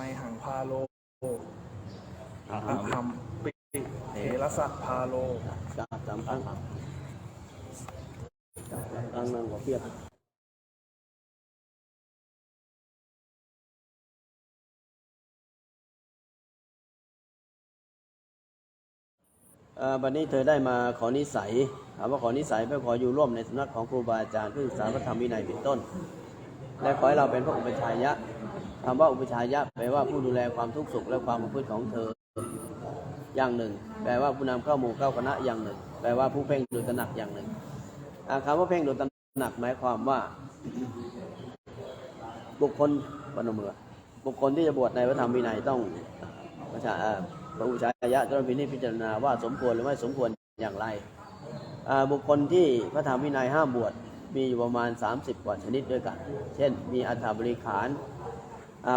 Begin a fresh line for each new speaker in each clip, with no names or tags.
ไมหังพาโล
อ่า
อะหัมปิเถรสะพาโล
สามสามครั้งครั้งนั่งก็เพียบเอ่อวันนี้เธอได้มาขอนิสัยถามว่าขอนิสัยเพื่อขออยู่ร่วมในสำนักของครูบาอาจารย์เพื่อศึกษาพระธรรมวินัยเป็นต้น และขอให้เราเป็นพระอุปชายะ คำว่าอุปชายะแปลว่าผู้ดูแลความทุกข์สุขและความประพฤติของเธอ อย่างหนึ่ง แปลว่าผู้นำเข้าหมู่เข้าคณะอย่างหนึ่ง แปลว่าผู้เพ่งโดยตระหนักอย่างหนึ่งคำว่าเพ่งโดยตระหนักหมายความว่า บุคคลปนมือบุคคลที่จะบวชในพระธรรมวินัยต้องประชาพระอุปชายะจะต้องพินิจพิจารณาว่าสมควรหรือไม่สมควรอย่างไร บุคคลที่พระธรรมวินัยห้ามบวชมีอยู่ประมาณ 30 กว่าชนิดด้วยกัน เช่น มีอัฐบริขาร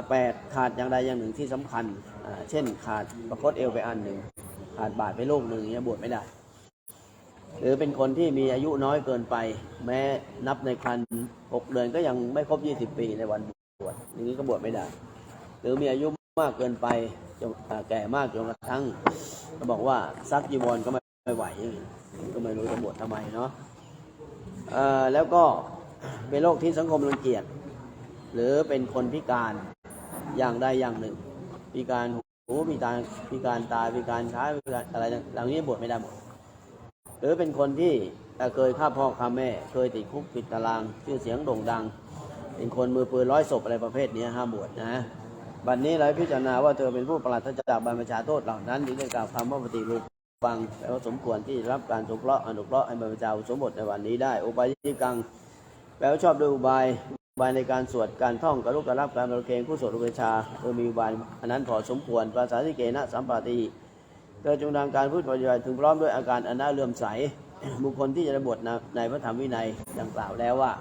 แปดขาดอย่างใดอย่างหนึ่งที่สำคัญอ่าเช่นขาดประคตเอวไปอันหนึ่ง ขาดบาทไปลูกหนึ่งเนี่ยบวชไม่ได้ หรือเป็นคนที่มีอายุน้อยเกินไป แม้นับในคันหกเดือนก็ยังไม่ครบ20ปีในวันบวชอย่างนี้ก็บวชไม่ได้ หรือมีอายุมากเกินไปจนอ่าแก่มากจนกระทั่งก็บอกว่าซักจีวรก็ไม่ไม่ไหวย่างนี้ก็ไม่รู้จะบวชทำไมเนาะอ่อแล้วก็เป็นโรคที่สังคมรังเกียจ หรือเป็นคนพิการอย่างใดอย่างหนึ่ง พิการหูพิการพิการตาพิการขาพิการอะไรเหล่านี้บวชไม่ได้หมดหรือเป็นคนที่เคยฆ่าพ่อฆ่าแม่ เคยติดคุกติดตารางชื่อเสียงโด่งดัง เป็นคนมือปืนร้อยศพอะไรประเภทนี้ห้ามบวชนะบัดนนี้เราพิจารณาว่าเธอเป็นผู้ปราศจากบรรพชาโทษเหล่านั้นจึงได้กล่าวคำว่าปฏิรูปฟังแปลว่าสมควรที่รับการสงเคราะห์อนุเคราะห์ให้บรรพชาสมบทในวันนี้ได้ อุปายิกังแปลว่าชอบด้วยอุบาย บายในการสวดการท่องการลุกการรับการประเคนผู้สวดอุเบกชาเออมีบายอันนั้นพอสมควรภาษาที่เกณะสัมปาติเธอจงดังการพูดปฏิบัติถึงพร้อมด้วยอาการอันน่าเลื่อมใส บุคคลที่จะได้บวชในพระธรรมวินัยดังกล่าวแล้วว่า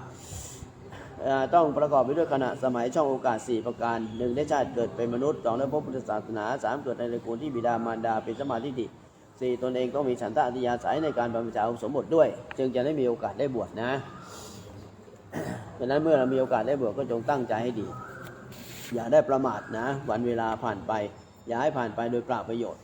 ต้องประกอบไปด้วยขณะสมัยช่องโอกาส 4 ประการหนึ่งได้ชาติเกิดเป็นมนุษย์สองได้พบพุทธศาสนาสามเกิดในตระกูลที่บิดามารดาเป็นสมาธิฏิสี่ตนเองต้องมีฉันทะอธิยาศัยในการบรรพชาอุปสมบทด้วย จึงจะได้มีโอกาสได้บวชนะ ดังนั้นเมื่อเรามีโอกาสได้บวชก็จงตั้งใจให้ดี อย่าได้ประมาทนะ วันเวลาผ่านไป อย่าให้ผ่านไปโดยเปล่าประโยชน์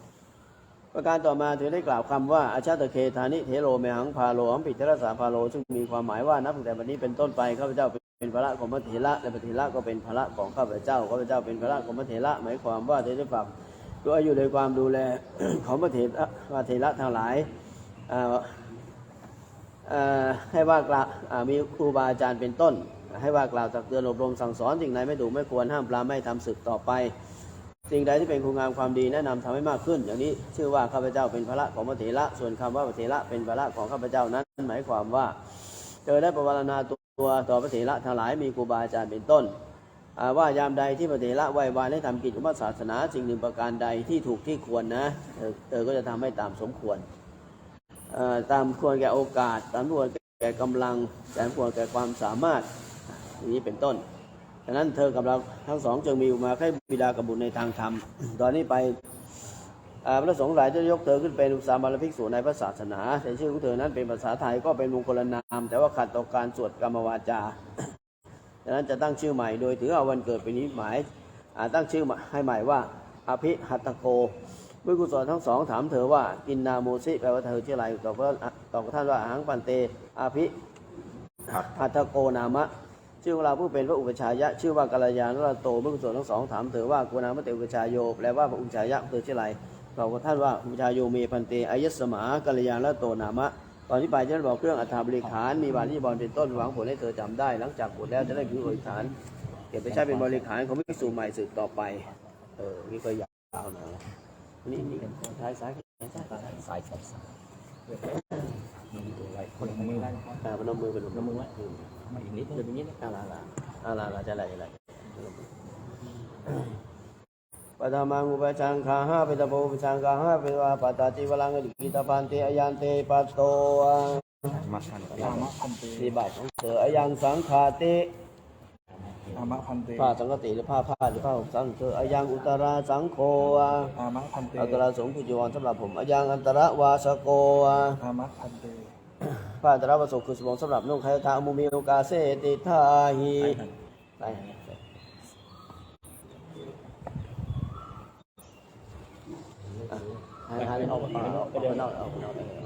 ประการต่อมาถือได้กล่าวคำว่าอาชาตเคธานิเทโรเมหังพาโลหัมปิเทรสาพาโลซึ่งมีความหมายว่านับตั้งแต่วันนี้เป็นต้นไปข้าพเจ้าเป็นภาระของพระเถระและพระเถระก็เป็นภาระของข้าพเจ้าข้าพเจ้าเป็นภาระของพระเถระหมายความว่าเธอได้ฝากตัวอยู่ในความดูแลของพระเถระพระเถระทั้งหลาย ให้ว่ากล่าวมีครูบาอาจารย์เป็นต้น ให้ว่ากล่าวตักเตือนอบรมสั่งสอนสิ่งใดไม่ถูกไม่ควรห้ามปรามไม่ทำศึกต่อไป สิ่งใดที่เป็นคุณงามความดีแนะนำทำให้มากขึ้น อย่างนี้ชื่อว่าข้าพเจ้าเป็นพระของพระเถระส่วนคำว่าพระเถระเป็นพระของข้าพเจ้านั้นหมายความว่าเธอได้ประวารณาตัวต่อพระเถระทั้งหลายมีครูบาอาจารย์เป็นต้นอ่าว่ายามใดที่พระเถระไหว้วานได้ทำกิจของพระศาสนาสิ่งหนึ่งประการใดที่ถูกที่ควรนะเธอเธอก็จะทำให้ตามสมควร ตามควรแก่โอกาส ตามควรแก่กำลังตามควรแก่ความสามารถอย่างนี้เป็นต้นดังนั้นเธอกับเราทั้งสองจึงมีอุมาให้บิดากับบุตรในทางธรรม ตอนนี้ไปพระสงฆ์หลายจะยกเธอขึ้นเป็นอุสาบาลภิกษุในพระศาสนา แต่ชื่อของเธอนั้นเป็นภาษาไทยก็เป็นมงคลนาม แต่ว่าขัดต่อการสวดกรรมวาจาดังนั้นจะตั้งชื่อใหม่โดยถือเอาวันเกิดเป็นนิมิตหมายตั้งชื่อให้ใหม่ว่าอภิหัตโก เมื่อกุศลทั้งสองถามเธอว่ากินนาโมซิแปลว่าเธอชื่ออะไรตอบว่าตอบกับท่านว่าหังปันเตอาภิหัตถโกนามะ ชื่อของเราผู้เป็นพระอุปชายะ ชื่อว่ากัลยาณรัตโตเมื่อกุศลทั้งสองถามเธอว่าโกนามะเตอุปชายโยแปลว่าพระอุปชายะเธอชื่ออะไรตอบกับท่านว่าอุปชายโยเมพันเตอายัสสมากัลยาณรัตโตนามะตอนที่ไปจะได้บอกเครื่องอัฐาบริขารมีบาลีบอลเป็นต้นหวังผลให้เธอจำได้ หลังจากบวชแล้วจะได้ผิวบริขารเก็บไปใช้เป็นบริขารของภิกษุใหม่สืบต่อไป เออนี่ก็ยาวหนะ นี่นี่ซ้ายซ้ายซ้ายซ้าย
สายสายสายมีตัวอะไรคนมือ
อ่าพนมมือพนม
นมือไว้มาอีกนิดนึงอย่างนี้นะ
อาลาลาอาลาลาจะอะไรอะไรปะทามังอุปชังคาห้าเปตโปอุปชังคาห้าเปวาปัตตาจิวลังกิตาพันเตอยันเตปัสโต
มาทัน
ธรรมะพันเต
สีบาทของเธออยังสังขาติ
อามะพันเต
ผ้าสังกติหรือผ้าผ้าหรือผ้าห่มสังเกออายังอุตระสังโค
อามะพันเต
อัตระสงฆ์ผู้จีวรสำหรับผมอายังอันตรวาสโก
อามะพันเต
ผ้าอันตรวาสโกคือสมองสำหรับนุ่งไคายทามุมีโอกาเสติทาหีไปให้ให้ออกไปออกไปเดินออ
กอ
อก